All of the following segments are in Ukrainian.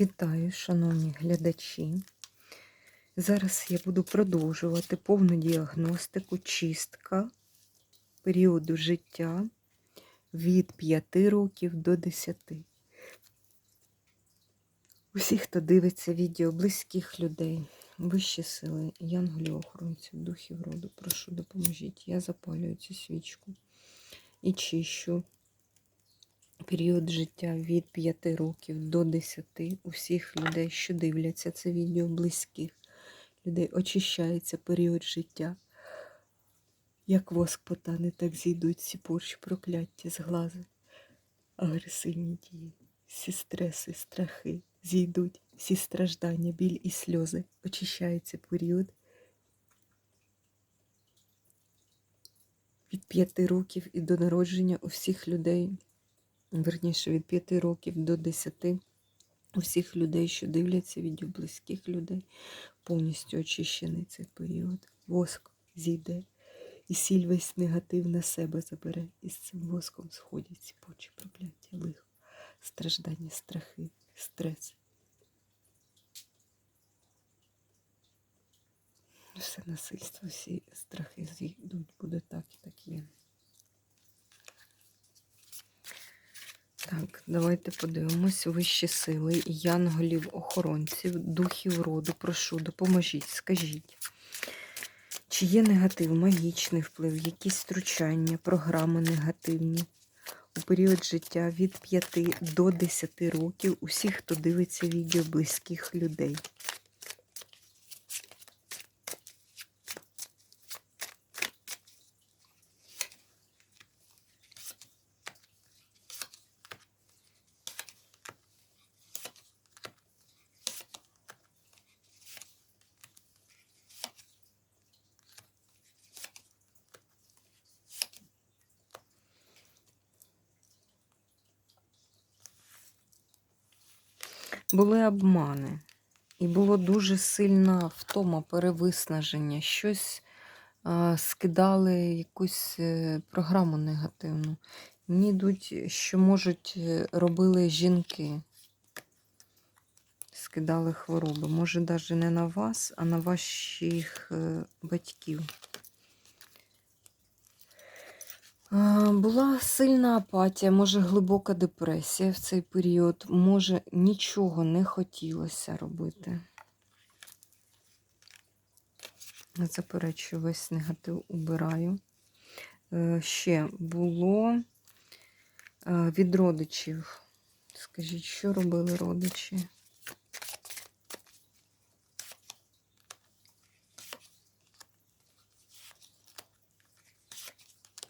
Вітаю, шановні глядачі. Зараз я буду продовжувати повну діагностику чистка періоду життя від 5 років до 10. Усі, хто дивиться відео близьких людей, вищі сили, янголів, охоронців, духів роду, прошу допоможіть. Я запалюю цю свічку і чищу період життя від 5 років до 10 усіх людей, що дивляться це відео близьких людей, очищається період життя. Як воск потане, так зійдуть всі порші прокляття з глази, агресивні дії, всі стреси, страхи зійдуть, всі страждання, біль і сльози. Очищається період від 5 років і до народження у всіх людей верніше від 5 років до 10 усіх людей, що дивляться відео близьких людей, повністю очищений цей період. Воск зійде, і сіль весь негатив на себе забере. І з цим воском сходять ці почі, прокляття, лихо, страждання, страхи, стрес. Все насильство, всі страхи зійдуть, буде так і так є. Так, давайте подивимось вищі сили, янголів, охоронців, духів роду. Прошу, допоможіть, скажіть. Чи є негатив, магічний вплив, якісь втручання, програми негативні у період життя від 5 до 10 років усіх, хто дивиться відео близьких людей? Були обмани, і було дуже сильна втома, перевиснаження. Щось а, скидали якусь е, програму негативну. Мені йдуть, що можуть е, робили жінки. Скидали хвороби. Може, навіть не на вас, а на ваших е, батьків. А, Була сильна апатія, може глибока депресія в цей період, може нічого не хотілося робити. Заперечую, весь негатив убираю. Е, Ще було е, від родичів. Скажіть, що робили родичі?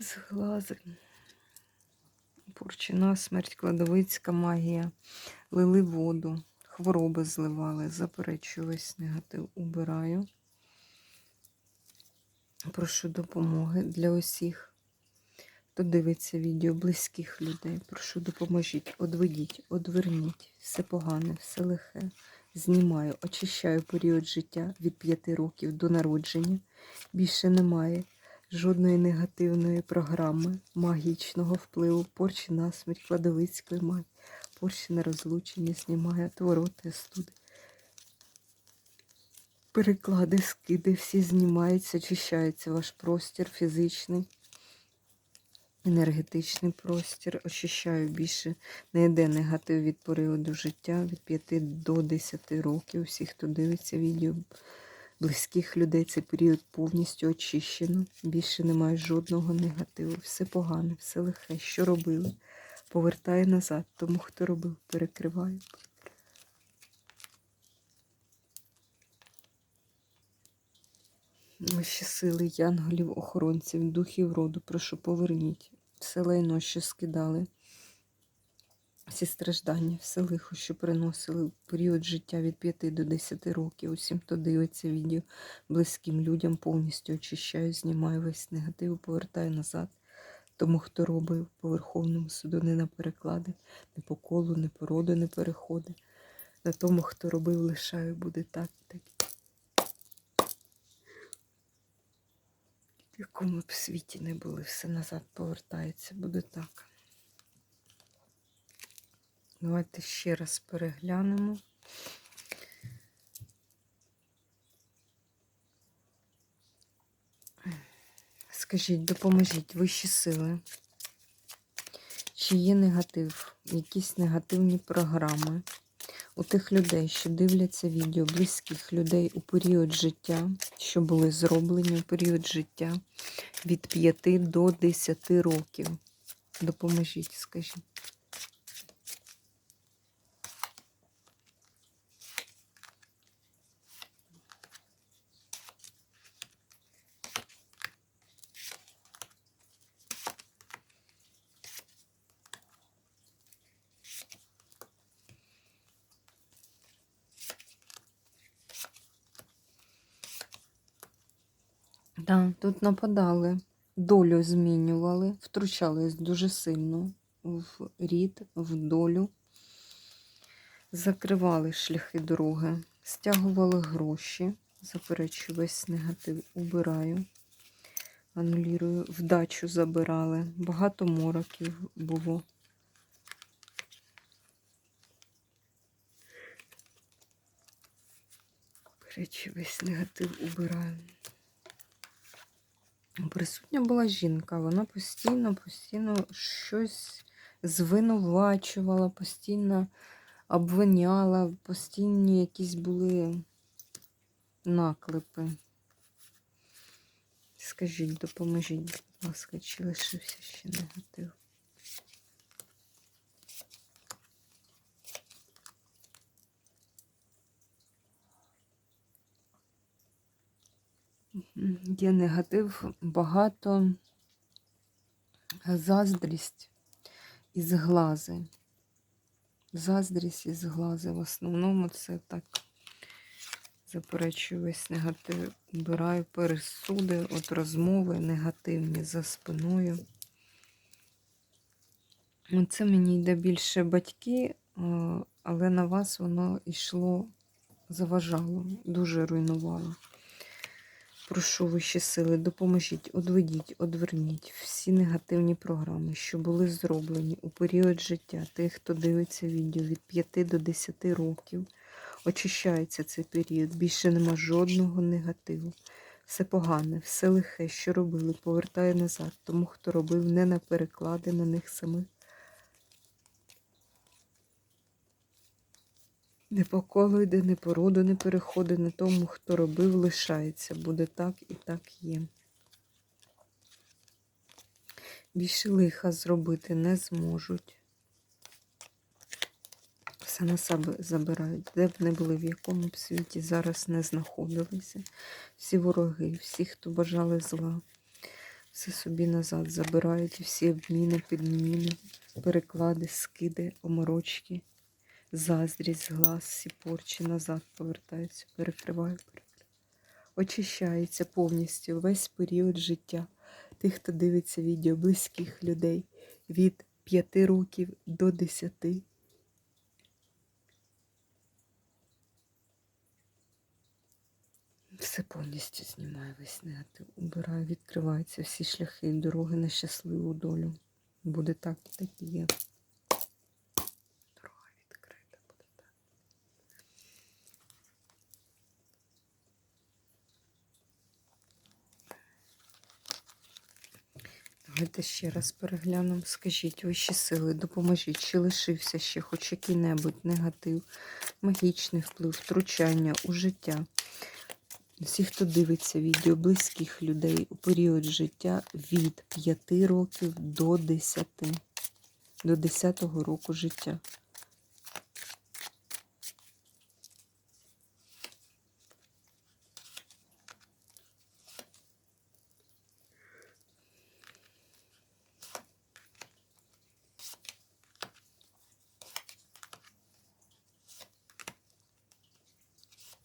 Зглази. Порчина, смерть, кладовицька магія. Лили воду, хвороби зливали, заперечую негатив убираю. Прошу допомоги для усіх, хто дивиться відео близьких людей. Прошу допоможіть, одведіть, одверніть все погане, все лихе. Знімаю, очищаю період життя від 5 років до народження. Більше немає жодної негативної програми, магічного впливу, порчі насмерть, кладовицької магії, порчі на розлучення, знімає отвороти, студи. Переклади, скиди, всі знімаються, очищається ваш простір фізичний, енергетичний простір. Очищаю більше не йде негатив від періоду життя від 5 до 10 років. Всі, хто дивиться відео близьких людей, цей період повністю очищено. Більше немає жодного негативу. Все погане, все лихе. Що робили? Повертаю назад, тому хто робив, перекриваю. Вищі сили, янголів, охоронців, духів роду, прошу, поверніть все лайно, що скидали, всі страждання, все лихо, що приносили в період життя від 5 до 10 років. Усім, хто дивиться відео близьким людям, повністю очищаю, знімаю весь негатив, повертаю назад. Тому, хто робив по Верховному суду, не на переклади, не по колу, не по роду не переходить. На тому, хто робив, лишаю, буде так і так. В якому б світі не були, все назад повертається, буде так. Давайте ще раз переглянемо. Скажіть, допоможіть вищі сили. Чи є негатив, якісь негативні програми у тих людей, що дивляться відео, близьких людей у період життя, що були зроблені у період життя від 5 до 10 років? Допоможіть, скажіть. Так, тут нападали, долю змінювали, втручались дуже сильно в рід, в долю, закривали шляхи дороги, стягували гроші, заперечую весь негатив, убираю, анулірую, вдачу забирали, багато мороків було. Заперечую весь негатив убираю. Присутня була жінка, вона постійно, постійно щось звинувачувала, постійно обвиняла, постійні якісь були наклепи. Скажіть, допоможіть, будь ласка, чи лишився ще негатив? Є негатив, багато заздрість і зглази. Заздрість і зглази. В основному це так заперечую весь негатив. Убираю пересуди, от розмови негативні за спиною. Це мені йде більше батьки, але на вас воно йшло, заважало, дуже руйнувало. Прошу вищі сили, допоможіть, одведіть, одверніть всі негативні програми, що були зроблені у період життя тих, хто дивиться відео від 5 до 10 років. Очищається цей період. Більше нема жодного негативу. Все погане, все лихе, що робили, повертає назад, тому хто робив не на переклади на них самих. Не по колу йде, не по роду не переходить, не тому, хто робив, лишається. Буде так і так є. Більше лиха зробити не зможуть. Все на себе забирають. Де б не були, в якому б світі зараз не знаходилися. Всі вороги, всі, хто бажали зла, все собі назад забирають. Всі обміни, підміни, переклади, скиди, оморочки заздрість, глаз, всі порчі назад повертаються, перекриваю, перекриваю. Очищається повністю весь період життя тих, хто дивиться відео близьких людей від 5 років до 10. Все повністю знімаю весь негатив, убираю, відкриваються всі шляхи дороги на щасливу долю. Буде так так і є. Дорога відкрита буде так. Давайте ще раз переглянемо. Скажіть, вищі сили, допоможіть, чи лишився ще хоч який-небудь негатив, магічний вплив, втручання у життя. Всі, хто дивиться відео близьких людей у період життя від 5 років до 10, до 10 року життя.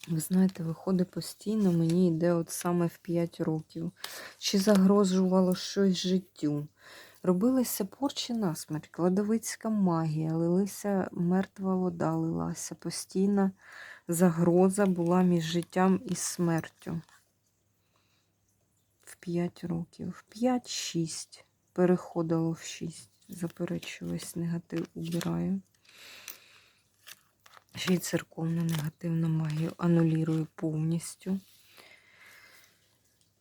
Ви знаєте, виходить постійно, мені йде от саме в 5 років. Чи загрожувало щось життю? Робилася порчі насмерть, кладовицька магія, лилася мертва вода, лилася. Постійна загроза була між життям і смертю. В 5 років. В 5-6 переходило в 6. Заперечую, весь негатив убираю. Ще й церковну негативну магію анулірую повністю.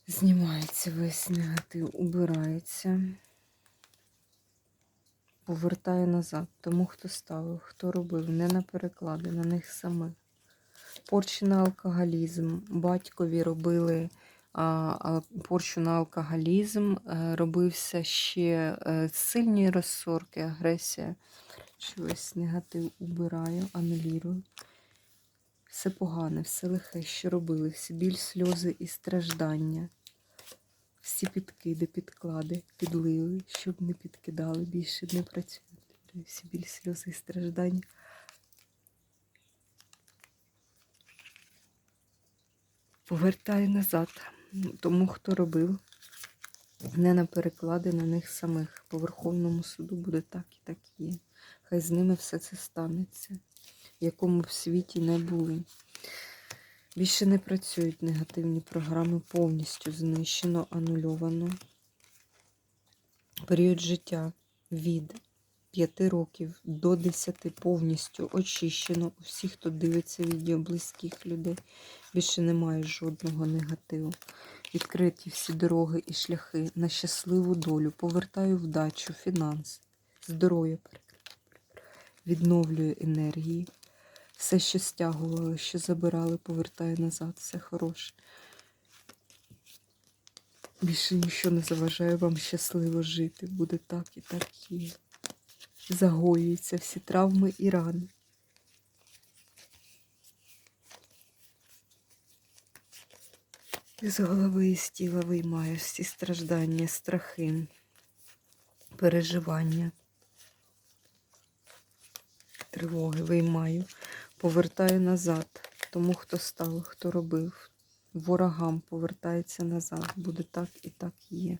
Знімається весь негатив, убирається. Повертаю назад. Тому хто ставив, хто робив, не на переклади, на них самих. Порчі на алкоголізм. Батькові робили а, порчу на алкоголізм. е, Робився ще е, сильні розсорки, агресія. Чогось негатив убираю, анулірую. Все погане, все лихе, що робили, всі біль, сльози і страждання. Всі підкиди, підклади, підливи, щоб не підкидали, більше не працюють. Всі біль, сльози і страждання. Повертаю назад. Тому, хто робив, не на переклади на них самих. По Верховному суду буде так і так є. Хай з ними все це станеться, в якому б світі не були. Більше не працюють негативні програми, повністю знищено, анульовано. Період життя від 5 років до 10 повністю очищено. У всіх, хто дивиться відео близьких людей, більше немає жодного негативу. Відкриті всі дороги і шляхи на щасливу долю. Повертаю вдачу, фінанси, здоров'я відновлюю енергії. Все, що стягували, що забирали, повертаю назад. Все хороше. Більше нічого не заважає вам щасливо жити. Буде так і так є. Загоюються всі травми і рани. З голови і з тіла виймаю всі страждання, страхи, переживання, тривоги виймаю, повертаю назад. Тому хто став, хто робив, ворогам повертається назад. Буде так і так є.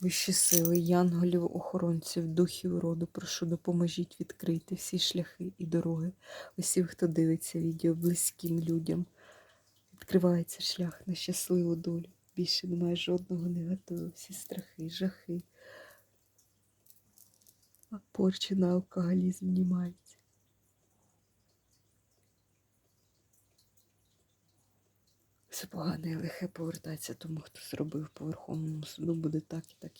Вищі сили, янголів, охоронців, духів роду, прошу, допоможіть відкрити всі шляхи і дороги. Усім, хто дивиться відео близьким людям. Відкривається шлях на щасливу долю. Більше немає жодного негативу, всі страхи, жахи. Порчі на алкоголізм знімається. Все погане і лихе повертається тому, хто зробив по Верховному суду, буде так і так.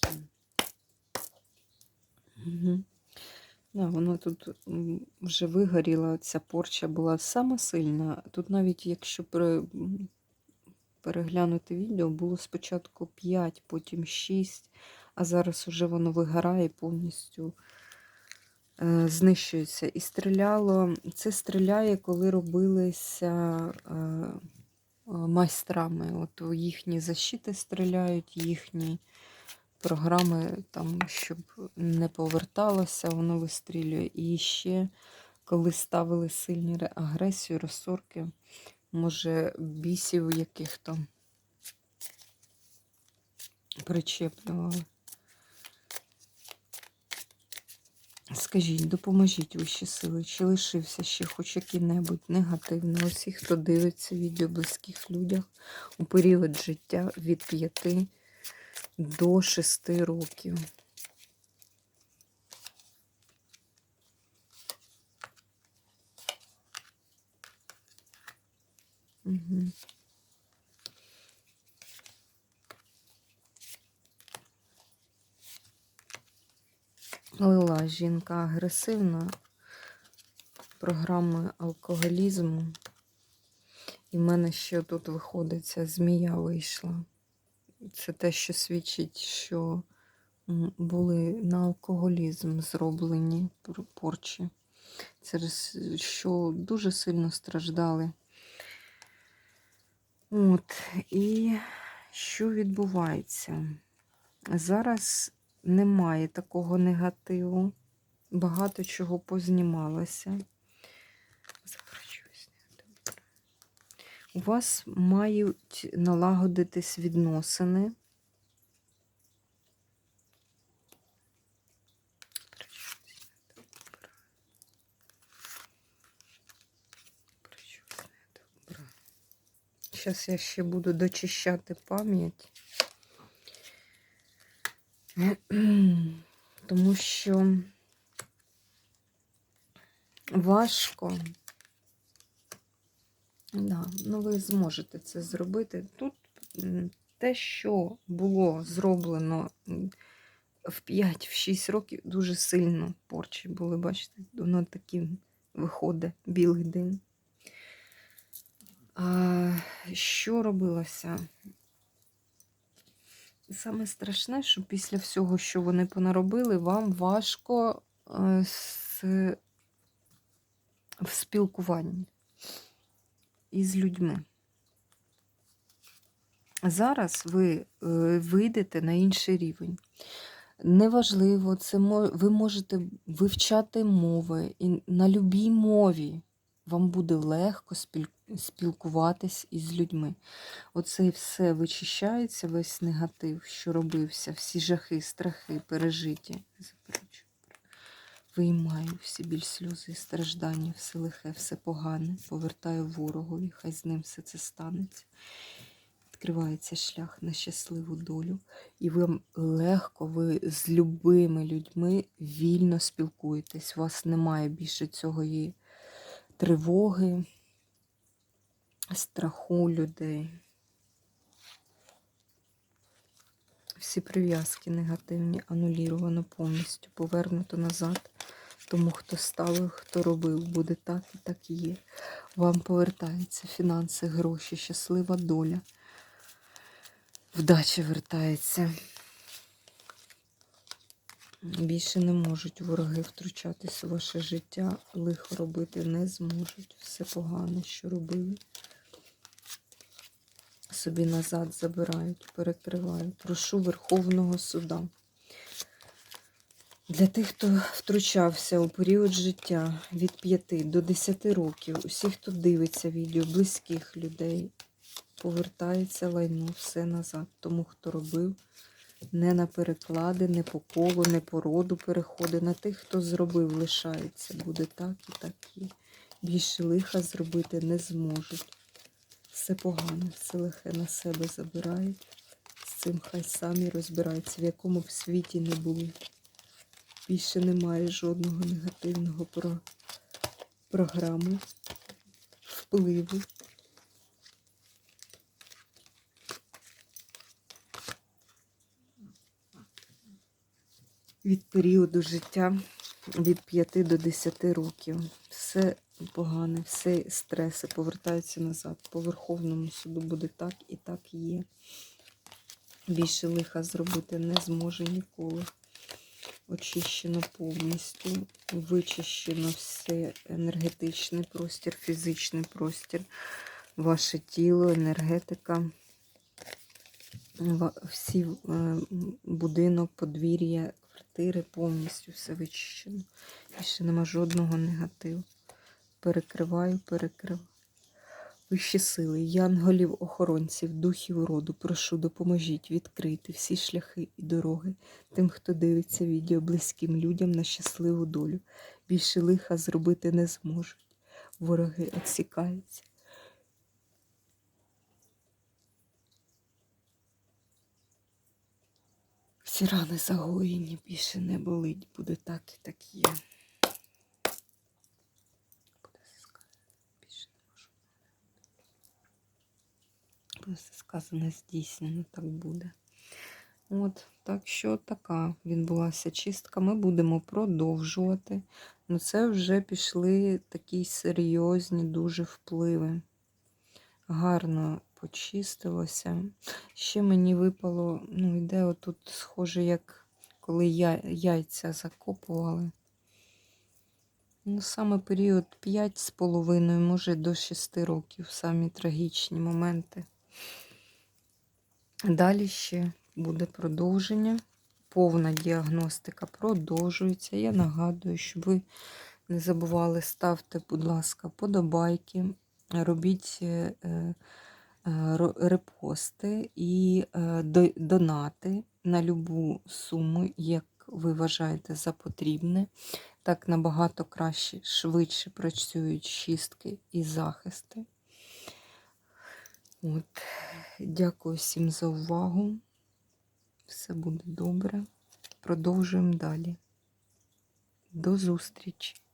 Угу. Да, воно тут вже вигоріла, ця порча була сама сильна. Тут навіть якщо пере- переглянути відео, було спочатку 5, потім 6, а зараз уже воно вигорає повністю е, знищується. І стріляло, це стріляє, коли робилися е, е, майстрами. От їхні защити стріляють, їхні програми, там, щоб не поверталося, воно вистрілює. І ще, коли ставили сильні ре- агресію, розсорки, може, бісів яких-то причеплювали. Скажіть, допоможіть вищі сили, чи лишився ще хоч який-небудь негативний усі, хто дивиться відео близьких людях у період життя від 5 до 6 років. Угу. Лила жінка агресивна, програми алкоголізму. І в мене ще тут виходить ця змія вийшла. Це те, що свідчить, що були на алкоголізм зроблені пор- порчі, через що дуже сильно страждали. От, і що відбувається? Зараз немає такого негативу. Багато чого познімалося. У вас мають налагодитись відносини. Зараз я ще буду дочищати пам'ять. Тому що важко. Да, ну ви зможете це зробити. Тут те, що було зроблено в 5-6 років, дуже сильно порчі були, бачите, воно таким виходить білий дим. А, що робилося? Саме страшне, що після всього, що вони понаробили, вам важко е, з, в спілкуванні із людьми. Зараз ви е, вийдете на інший рівень. Неважливо, це ви можете вивчати мови і на любій мові вам буде легко спілкуватись із людьми. Оце все вичищається, весь негатив, що робився, всі жахи, страхи, пережиті. Виймаю всі біль сльози, страждання, все лихе, все погане, повертаю ворогові, хай з ним все це станеться. Відкривається шлях на щасливу долю, і ви легко, ви з любими людьми вільно спілкуєтесь. У вас немає більше цього є тривоги, страху людей. Всі прив'язки негативні ануліровано повністю, повернуто назад. Тому хто ставив, хто робив, буде так і так і є. Вам повертаються фінанси, гроші, щаслива доля. Вдача вертається. Більше не можуть вороги втручатись у ваше життя, лихо робити не зможуть. Все погане, що робили. Собі назад забирають, перекривають. Прошу Верховного суда. Для тих, хто втручався у період життя від 5 до 10 років, усіх, хто дивиться відео, близьких людей, повертається лайно все назад. Тому, хто робив, не на переклади, не по колу, не по роду переходи. На тих, хто зробив, лишається. Буде так і так і. Більше лиха зробити не зможуть. Все погане, все лихе на себе забирають. З цим хай самі розбираються, в якому б світі не були. Більше немає жодного негативного про... програми, впливу. Від періоду життя від 5 до 10 років. Все погане, все стреси повертаються назад. По Верховному суду буде так і так є. Більше лиха зробити не зможе ніколи. Очищено повністю, вичищено все енергетичний простір, фізичний простір, ваше тіло, енергетика, всі е, будинок, подвір'я, квартири, повністю все вичищено. Більше нема жодного негативу. Перекриваю, перекриваю. Вищі сили, янголів, охоронців, духів роду, прошу, допоможіть відкрити всі шляхи і дороги тим, хто дивиться відео близьким людям на щасливу долю. Більше лиха зробити не зможуть. Вороги відсікаються. Всі рани загоєні, більше не болить, буде так і так є. Буде все сказане, здійснено, так буде. От, так що така відбулася чистка. Ми будемо продовжувати. Ну, це вже пішли такі серйозні дуже впливи. Гарно почистилося. Ще мені випало, ну, йде отут, схоже, як коли я, яйця закопували. Ну, саме період 5,5, може до 6 років, самі трагічні моменти. Далі ще буде продовження. Повна діагностика продовжується. Я нагадую, щоб ви не забували, ставте, будь ласка, подобайки, робіть е, репости і е, донати на любу суму, як ви вважаєте за потрібне. Так набагато краще, швидше працюють чистки і захисти. От. Дякую всім за увагу. Все буде добре. Продовжуємо далі. До зустрічі!